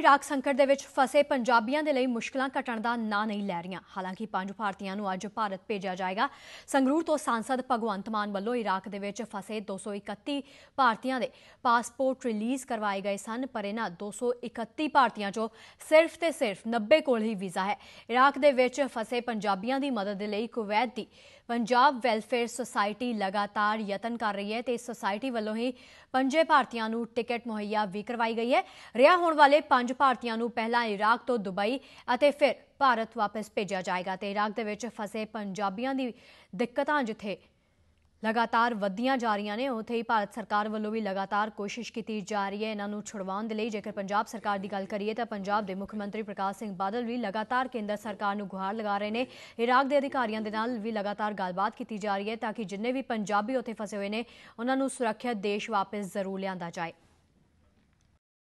Iraq ਸੰਕਟ ਦੇ ਵਿੱਚ ਫਸੇ ਪੰਜਾਬੀਆਂ ਦੇ ਲਈ ਮੁਸ਼ਕਲਾਂ ਘਟਣ ਦਾ ਨਾਂ ਨਹੀਂ ਲੈ ਰਹੀਆਂ। ਹਾਲਾਂਕਿ ਪੰਜ ਭਾਰਤੀਆਂ ਨੂੰ ਅੱਜ ਭਾਰਤ ਭੇਜਿਆ ਜਾਏਗਾ। ਸੰਗਰੂਰ ਤੋਂ ਸਾਂਸਦ ਭਗਵੰਤ ਮਾਨ ਵੱਲੋਂ ਇਰਾਕ ਦੇ ਵਿੱਚ ਫਸੇ 231 ਭਾਰਤੀਆਂ ਦੇ ਪਾਸਪੋਰਟ ਰਿਲੀਜ਼ ਕਰਵਾਏ ਗਏ ਸਨ, ਪਰ ਇਹਨਾਂ 231 ਭਾਰਤੀਆਂ ਚੋਂ ਸਿਰਫ ਤੇ ਸਿਰਫ 90 ਕੋਲ ਹੀ ਵੀਜ਼ਾ ਹੈ। ਇਰਾਕ ਦੇ ਵਿੱਚ ਫਸੇ ਪੰਜਾਬੀਆਂ ਦੀ ਮਦਦ ਦੇ ਲਈ ਕੁਵੈਤ ਦੀ ਪੰਜਾਬ ਵੈਲਫੇਅਰ ਸੁਸਾਇਟੀ ਲਗਾਤਾਰ ਯਤਨ ਕਰ ਰਹੀ ਹੈ ਤੇ ਇਸ ਸੁਸਾਇਟੀ ਵੱਲੋਂ ਹੀ ਪੰਜੇ ਭਾਰਤੀਆਂ ਨੂੰ ਟਿਕਟ ਮੁਹੱਈਆ ਵੀ ਕਰਵਾਈ ਗਈ ਹੈ। ਰਿਹਾ ਹੋਣ ਵਾਲੇ ਪੰਜ ਭਾਰਤੀਆਂ ਨੂੰ ਪਹਿਲਾਂ ਇਰਾਕ ਤੋਂ ਦੁਬਈ ਅਤੇ ਫਿਰ ਭਾਰਤ ਵਾਪਸ ਭੇਜਿਆ ਜਾਏਗਾ ਤੇ ਇਰਾਕ ਦੇ ਵਿੱਚ ਫਸੇ ਪੰਜਾਬੀਆਂ ਦੀ ਦਿੱਕਤਾਂ ਜਿੱਥੇ ਲਗਾਤਾਰ ਵਧੀਆਂ ਜਾ ਰਹੀਆਂ ਨੇ, ਉੱਥੇ ਹੀ ਭਾਰਤ ਸਰਕਾਰ ਵੱਲੋਂ ਵੀ ਲਗਾਤਾਰ ਕੋਸ਼ਿਸ਼ ਕੀਤੀ ਜਾ ਰਹੀ ਹੈ। ਇਹਨਾਂ ਨੂੰ ਛੁਡਵਾਉਣ ਦੇ ਲਈ ਜੇਕਰ ਪੰਜਾਬ ਸਰਕਾਰ ਦੀ ਗੱਲ ਕਰੀਏ ਤਾਂ ਪੰਜਾਬ ਦੇ ਮੁੱਖ ਮੰਤਰੀ ਪ੍ਰਕਾਸ਼ ਸਿੰਘ ਬਾਦਲ ਵੀ ਲਗਾਤਾਰ ਕੇਂਦਰ ਸਰਕਾਰ ਨੂੰ ਗੁਹਾਰ ਲਗਾ ਰਹੇ ਨੇ। ਇਰਾਕ ਦੇ ਅਧਿਕਾਰੀਆਂ ਦੇ ਨਾਲ ਵੀ ਲਗਾਤਾਰ ਗੱਲਬਾਤ ਕੀਤੀ ਜਾ ਰਹੀ ਹੈ ਤਾਂ ਕਿ ਜਿੰਨੇ ਵੀ ਪੰਜਾਬੀ ਉੱਥੇ ਫਸੇ ਹੋਏ ਨੇ, ਉਹਨਾਂ ਨੂੰ ਸੁਰੱਖਿਅਤ ਦੇਸ਼ ਵਾਪਸ ਜ਼ਰੂਰ ਲਿਆਂਦਾ ਜਾਏ।